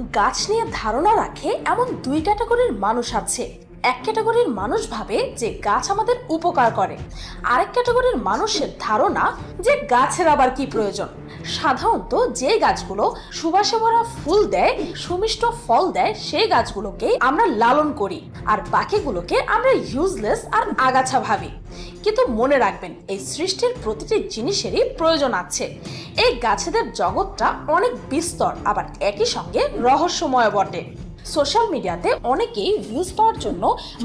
গাছ নিয়ে ধারণা রাখে এমন দুই ক্যাটাগরির মানুষ আছে। এক ক্যাটাগরির মানুষ ভাবে যে গাছ আমাদের উপকার করে। আরেক ক্যাটাগরির মানুষের ধারণা যে গাছের আবার কি প্রয়োজন। সাধারণত যে গাছগুলো সুবাসে ভরা ফুল দেয়, সুমিষ্ট ফল দেয়, সেই গাছগুলোকে আমরা লালন করি। আর বাকিগুলোকে আমরা ইউজলেস আর আগাছা ভাবি। কিন্তু মনে রাখবেন, এই সৃষ্টির প্রতিটি জিনিসেরই প্রয়োজন আছে। এই গাছেদের জগৎটা অনেক বিস্তর, আবার একই সঙ্গে রহস্যময় বটে। সোশ্যাল মিডিয়াতে অনেকেই ভিউজ পাওয়ার জন্য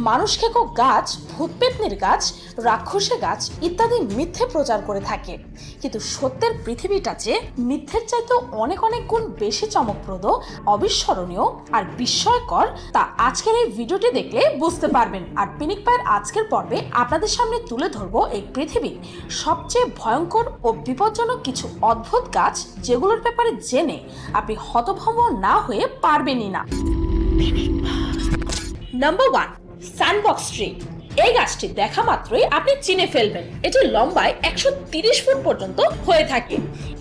মানুষ খেকো গাছ ভূতপেতনির গাছ, রাক্ষসে গাছ ইত্যাদি মিথ্যে প্রচার করে থাকে। কিন্তু সত্যের পৃথিবীটা যে মিথ্যের চাইতেও অনেক অনেক গুণ বেশি চমকপ্রদ, অবিস্মরণীয় আর বিস্ময়কর, তা আজকের এই ভিডিওটি দেখলে বুঝতে পারবেন। আর পিনিক পায়ের আজকের পর্বে আপনাদের সামনে তুলে ধরবো এই পৃথিবীর সবচেয়ে ভয়ঙ্কর ও বিপজ্জনক কিছু অদ্ভুত গাছ যেগুলোর ব্যাপারে জেনে আপনি হতভম্ব না হয়ে পারবেনই না। নাম্বার ওয়ান স্যান্ডবক্স ট্রি এই গাছটি দেখা মাত্রই আপনি চিনে ফেলবেন। এটি লম্বায় একশো ফুট পর্যন্ত হয়ে থাকে।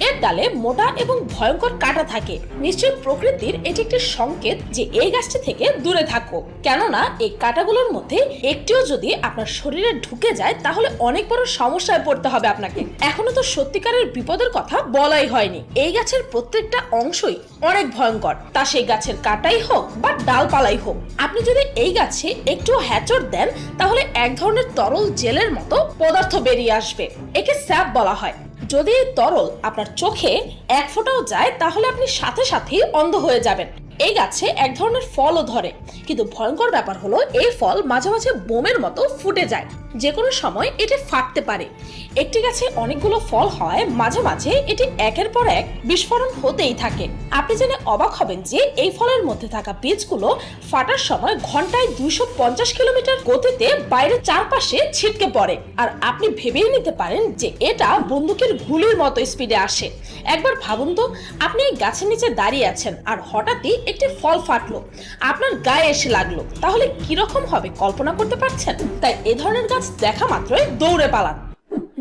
এর ডালে মোটা এবং ভয়ঙ্কর কাটা থাকে। নিশ্চয়ই প্রকৃতির এটি একটি সংকেত যে এই গাছটি থেকে দূরে থাকো কেননা, এই কাটাগুলোর মধ্যে একটিও যদি আপনার শরীরে ঢুকে যায়, তাহলে অনেক বড় সমস্যায় পড়তে হবে আপনাকে। এখনও তো সত্যিকারের বিপদের কথা বলাই হয়নি। এই গাছের প্রত্যেকটা অংশই অনেক ভয়ঙ্কর। তা সেই গাছের কাটাই হোক বা ডালপালাই হোক। আপনি যদি এই গাছে একটু হ্যাচর দেন, তাহলে এক ধরনের তরল জেলের মতো পদার্থ বেরিয়ে আসবে। একে স্যাপ বলা হয়। যদি তরল আপনার চোখে এক ফোঁটাও যায় তাহলে আপনি সাথে সাথেই অন্ধ হয়ে যাবেন। এই গাছে এক ধরনের ফলও ধরে। কিন্তু ভয়ঙ্কর ব্যাপার হলো, এই ফল মাঝে মাঝে বোমের মতো ফুটে যায়। যে কোনো সময় এটি ফাটতে পারে। একটি গাছে অনেকগুলো ফল হয়, মাঝে মাঝে এটি একের পর এক বিস্ফোরণ হতেই থাকে। আপনি জেনে অবাক হবেন যে এই ফলের মধ্যে থাকা বীজগুলো ফাটার সময় ঘন্টায় দুইশো পঞ্চাশ কিলোমিটার গতিতে বাইরের চারপাশে ছিটকে পড়ে। আর আপনি ভেবেই নিতে পারেন যে এটা বন্দুকের গুলির মতো স্পিডে আসে। একবার ভাবুন তো, আপনি এই গাছের নিচে দাঁড়িয়ে আছেন, আর হঠাৎই একটি ফল ফাটলো। আপনার গায়ে এসে লাগল। তাহলে কীরকম হবে? কল্পনা করতে পারছেন? তাই এ ধরনের গাছ দেখা মাত্রই দৌড়ে পালান।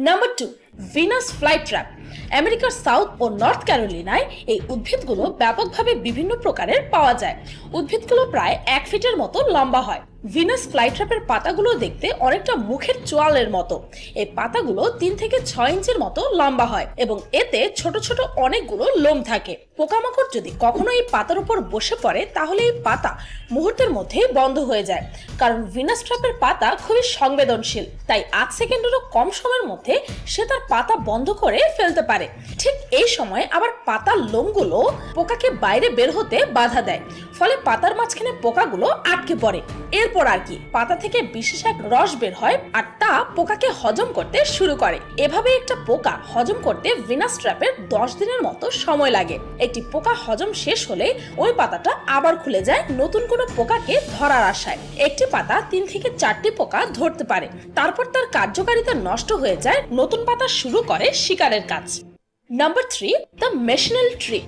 Number two Venus fly trap আমেরিকার সাউথ ও নর্থ ক্যারোলিনায় এই উদ্ভিদগুলো ব্যাপকভাবে বিভিন্ন প্রকারের পাওয়া যায়। উদ্ভিদগুলো প্রায় এক ফিটের মতো লম্বা হয়। ভিনাস ফ্লাইট্র্যাপের পাতাগুলো দেখতে অনেকটা মুখের চোয়ালের মতো। এই পাতাগুলো তিন থেকে ছয় ইঞ্চির মতো লম্বা হয় এবং এতে ছোট ছোট অনেকগুলো লোম থাকে। পোকামাকড় যদি কখনো এই পাতার উপর বসে পড়ে, তাহলে এই পাতা মুহূর্তের মধ্যে বন্ধ হয়ে যায়। কারণ ভিনাস ট্র্যাপের পাতা খুবই সংবেদনশীল, তাই আধ সেকেন্ডেরও কম সময়ের মধ্যে সে তার পাতা বন্ধ করে ফেলতে পারে। ঠিক এই সময় আবার পাতার লোমগুলো পোকাকে বাইরে বের হতে বাধা দেয়। ফলে পাতার মাঝখানে পোকাগুলো আটকে পড়ে। এরপর আর কি, পাতা থেকে বিশেষ এক রস বের হয় আর তা পোকাকে হজম করতে শুরু করে। এভাবে একটা পোকা হজম করতে ভিনাস ট্র্যাপের দশ দিনের মতো সময় লাগে। একটি পোকা হজম শেষ হলে ওই পাতাটা আবার খুলে যায় নতুন কোনো পোকাকে ধরার আশায়। একটি পাতা তিন থেকে চারটি পোকা ধরতে পারে। তারপর তার কার্যকারিতা নষ্ট হয়ে যায়, নতুন পাতা শুরু করে শিকারের কাজ। Number three, the মেশিনাল tree.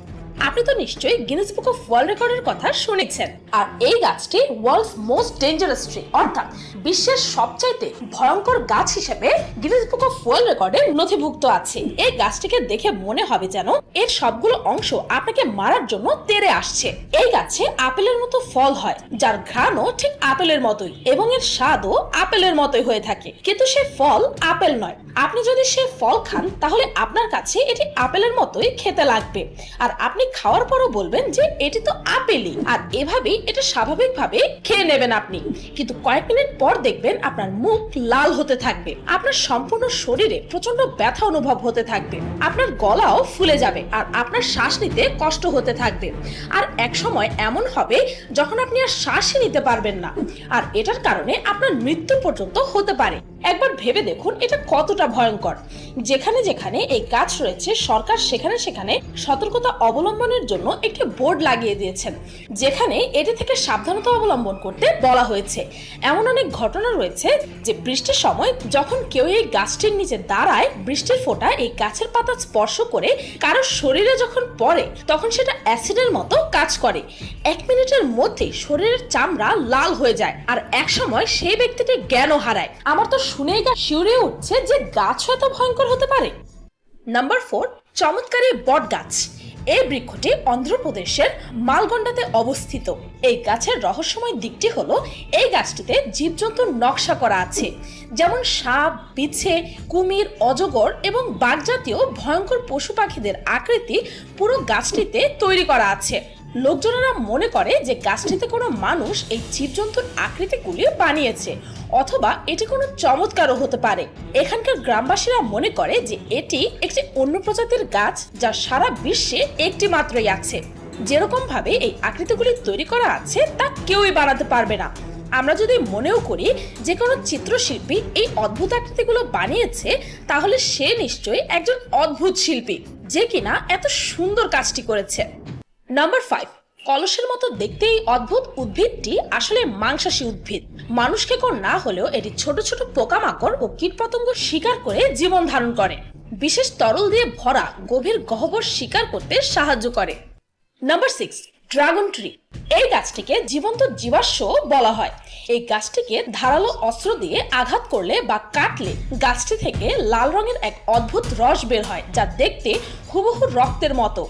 আপনি তো নিশ্চয়ই গিনেস বুক অফ ওয়ার্ল্ড রেকর্ডের কথা শুনেছেন। আর এই গাছটি ওয়ার্ল্ডস মোস্ট ডেঞ্জারাস ট্রি অর্থাৎ বিশ্বের সবচাইতে ভয়ঙ্কর গাছ হিসেবে গিনেস বুক অফ ওয়ার্ল্ড রেকর্ডে নথিভুক্ত আছে। এই গাছটিকে দেখে মনে হবে যেন এর সবগুলো অংশ আপনাকে মারার জন্য তেড়ে আসছে। এই গাছে আপেলের মতো ফল হয়, যার ঘ্রাণও ঠিক আপেলের মতোই, এবং এর স্বাদও আপেলের মতোই হয়ে থাকে। কিন্তু সে ফল আপেল নয়। আপনি যদি সে ফল খান, তাহলে আপনার কাছে এটি আপেলের মতোই খেতে লাগবে। আর আপনি খাওয়ার পরও বলবেন যে এটি তো আপেলই। আর এভাবেই এটা স্বাভাবিকভাবে খেয়ে নেবেন আপনি। কিন্তু কয়েক মিনিট পর দেখবেন আপনার মুখ লাল হতে থাকবে। আপনার সম্পূর্ণ শরীরে প্রচণ্ড ব্যথা অনুভব হতে থাকবে। আপনার গলাও ফুলে যাবে আর আপনার শ্বাস নিতে কষ্ট হতে থাকবে। আর এক সময় এমন হবে যখন আপনি আর শ্বাসই নিতে পারবেন না। আর এটার কারণে আপনার মৃত্যু পর্যন্ত হতে পারে। একবার ভেবে দেখুন এটা কতটা ভয়ঙ্কর। যেখানে যেখানে এই গাছ রয়েছে, সরকার সেখানে সেখানে সতর্কতা অবলম্বনের জন্য একটি বোর্ড লাগিয়ে দিয়েছেন, যেখানে এটি থেকে সাবধানতা অবলম্বন করতে বলা হয়েছে। এমন অনেক ঘটনা রয়েছে যে বৃষ্টির সময় যখন কেউ এই গাছটির নিচে দাঁড়ায়, বৃষ্টির ফোঁটা এই গাছের পাতা স্পর্শ করে কারোর শরীরে যখন পড়ে, তখন সেটা অ্যাসিডের মতো কাজ করে। এক মিনিটের মধ্যে শরীরের চামড়া লাল হয়ে যায় আর এক সময় সেই ব্যক্তিটি জ্ঞানও হারায়। আমার তো শুনেই গা শিউরে উঠছে যে গাছ হয়তো ভয়ঙ্কর হতে পারে। নাম্বার ফোর চমৎকারী বট গাছ। এই বৃক্ষটি অন্ধ্রপ্রদেশের মালগন্ডাতে অবস্থিত। এই গাছের রহস্যময় দিকটি হলো, এই গাছটিতে জীবজন্তুর নকশা করা আছে। যেমন সাপ, বিছে, কুমির, অজগর এবং বাঘ জাতীয় ভয়ঙ্কর পশু পাখিদের আকৃতি পুরো গাছটিতে তৈরি করা আছে। লোকজনেরা মনে করে যে গাছটিতে কোনো মানুষ এই জীবজন্তুর আকৃতিগুলি বানিয়েছে, অথবা এটি কোনো চমৎকারও হতে পারে। এখানকার গ্রামবাসীরা মনে করে যে এটি একটি অন্য প্রজাতির গাছ যা সারা বিশ্বে একটি মাত্রই আছে। যেরকম ভাবে এই আকৃতিগুলি তৈরি করা আছে, তা কেউই বানাতে পারবে না। আমরা যদি মনেও করি যে কোনো চিত্রশিল্পী এই অদ্ভুত আকৃতিগুলো বানিয়েছে, তাহলে সে নিশ্চয়ই একজন অদ্ভুত শিল্পী, যে কিনা এত সুন্দর কাজটি করেছে। নাম্বার ফাইভ কলসের মতো দেখতে এই অদ্ভুত উদ্ভিদটি আসলে মাংসাশী উদ্ভিদ। মানুষ খেকর না হলেও এটি ছোট ছোট পোকামাকড় ও কীটপতঙ্গ শিকার করে জীবন ধারণ করে। বিশেষ তরল দিয়ে ভরা গভীর গহ্বর শিকার করতে সাহায্য করে। নাম্বার সিক্স ড্রাগন ট্রি এই গাছটিকে জীবন্ত জীবাশ্ম বলা হয়। এই গাছটিকে ধারালো অস্ত্র দিয়ে আঘাত করলে বা কাটলে গাছটি থেকে লাল রঙের এক অদ্ভুত রস বের হয়, যা দেখতে হুবহু রক্তের মতো।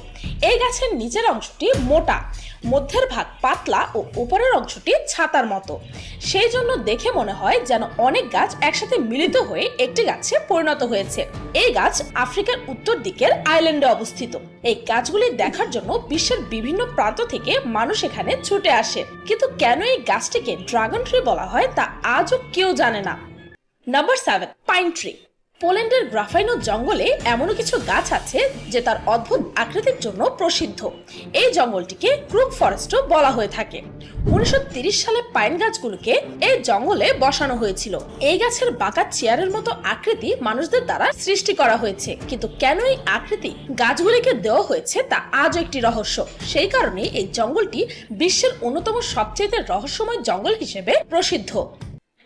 এই গাছের নিচের অংশটি মোটা, মধ্যের ভাগ পাতলা ও উপরের অংশটি ছাতার মতো। সেই জন্য দেখে মনে হয় যেন অনেক গাছ একসাথে মিলিত হয়ে একটি গাছে পরিণত হয়েছে। এই গাছ আফ্রিকার উত্তর দিকের আইল্যান্ডে অবস্থিত। এই গাছগুলি দেখার জন্য বিশ্বের বিভিন্ন প্রান্ত থেকে মানুষ এখানে ছুটে আসে। কিন্তু কেন এই গাছটিকে ড্রাগন ট্রি বলা হয় তা আজও কেউ জানে না। Number seven, pine tree. পোল্যান্ডের গ্রাফাইনো জঙ্গলে এমনও কিছু গাছ আছে যে তার অদ্ভুত আকৃতির জন্য প্রসিদ্ধ। এই জঙ্গলটিকে ক্রুক ফরেস্টও বলা হয়ে থাকে। উনিশশো সালে পাইন গাছগুলোকে এই জঙ্গলে বসানো হয়েছিল। এই গাছের বাঁকা চেয়ারের মতো আকৃতি মানুষদের দ্বারা সৃষ্টি করা হয়েছে। কিন্তু কেন এই আকৃতি গাছগুলিকে দেওয়া হয়েছে তা আজও একটি রহস্য। সেই কারণে এই জঙ্গলটি বিশ্বের অন্যতম সবচেয়ে রহস্যময় জঙ্গল হিসেবে প্রসিদ্ধ।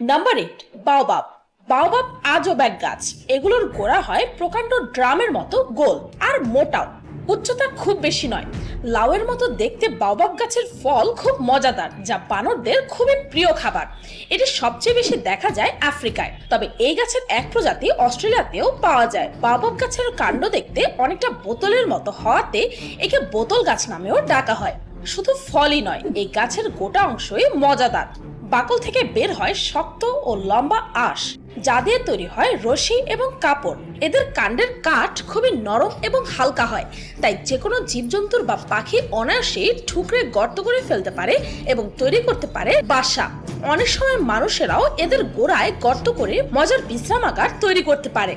Number eight, baobab. বাওবাব আজব এক গাছ এগুলোর গোড়া হয় প্রকাণ্ড ড্রামের মতো গোল আর মোটাও। উচ্চতা খুব বেশি নয়। লাউয়ের মতো দেখতে বাওবাব গাছের ফল খুব মজাদার, যা বানরদের খুবই প্রিয় খাবার। এটি সবচেয়ে বেশি দেখা যায় আফ্রিকায়। তবে এই গাছের এক প্রজাতি অস্ট্রেলিয়াতেও পাওয়া যায়। বাওবাব গাছের কাণ্ড দেখতে অনেকটা বোতলের মতো হওয়াতে একে বোতল গাছ নামেও ডাকা হয়। শুধু ফলই নয়, এই গাছের গোটা অংশই মজাদার। বাকল থেকে বের হয় শক্ত ও লম্বা আঁশ। যা দিয়ে তৈরি হয় রশি এবং কাপড়। এদের কাণ্ডের কাঠ খুবই নরম এবং হালকা হয়। তাই যে কোনো জীবজন্তুর বা পাখি অনায়াসেই ঠুকরে গর্ত করে ফেলতে পারে এবং তৈরি করতে পারে বাসা। অনেক সময় মানুষেরাও এদের গোড়ায় গর্ত করে মজার বিশ্রামাগার তৈরি করতে পারে।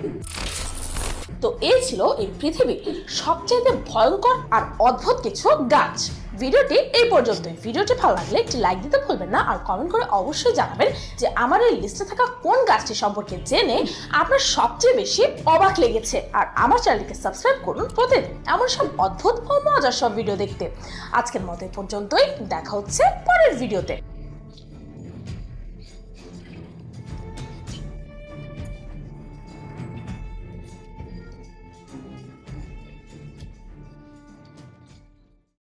তো এই ছিল এই পৃথিবীর সবচেয়ে ভয়ঙ্কর আর অদ্ভুত কিছু গাছ। ভিডিওটি এই পর্যন্তই। ভিডিওটি ভালো লাগলে একটি লাইক দিতে ভুলবেন না আর কমেন্ট করে অবশ্যই জানাবেন যে আমার এই লিস্টে থাকা কোন গাছটি সম্পর্কে জেনে আপনার সবচেয়ে বেশি অবাক লেগেছে। আর আমার চ্যানেলকে সাবস্ক্রাইব করুন প্রতিদিন এমন সব অদ্ভুত ও মজার সব ভিডিও দেখতে। আজকের মতো পর্যন্তই। দেখা হচ্ছে পরের ভিডিওতে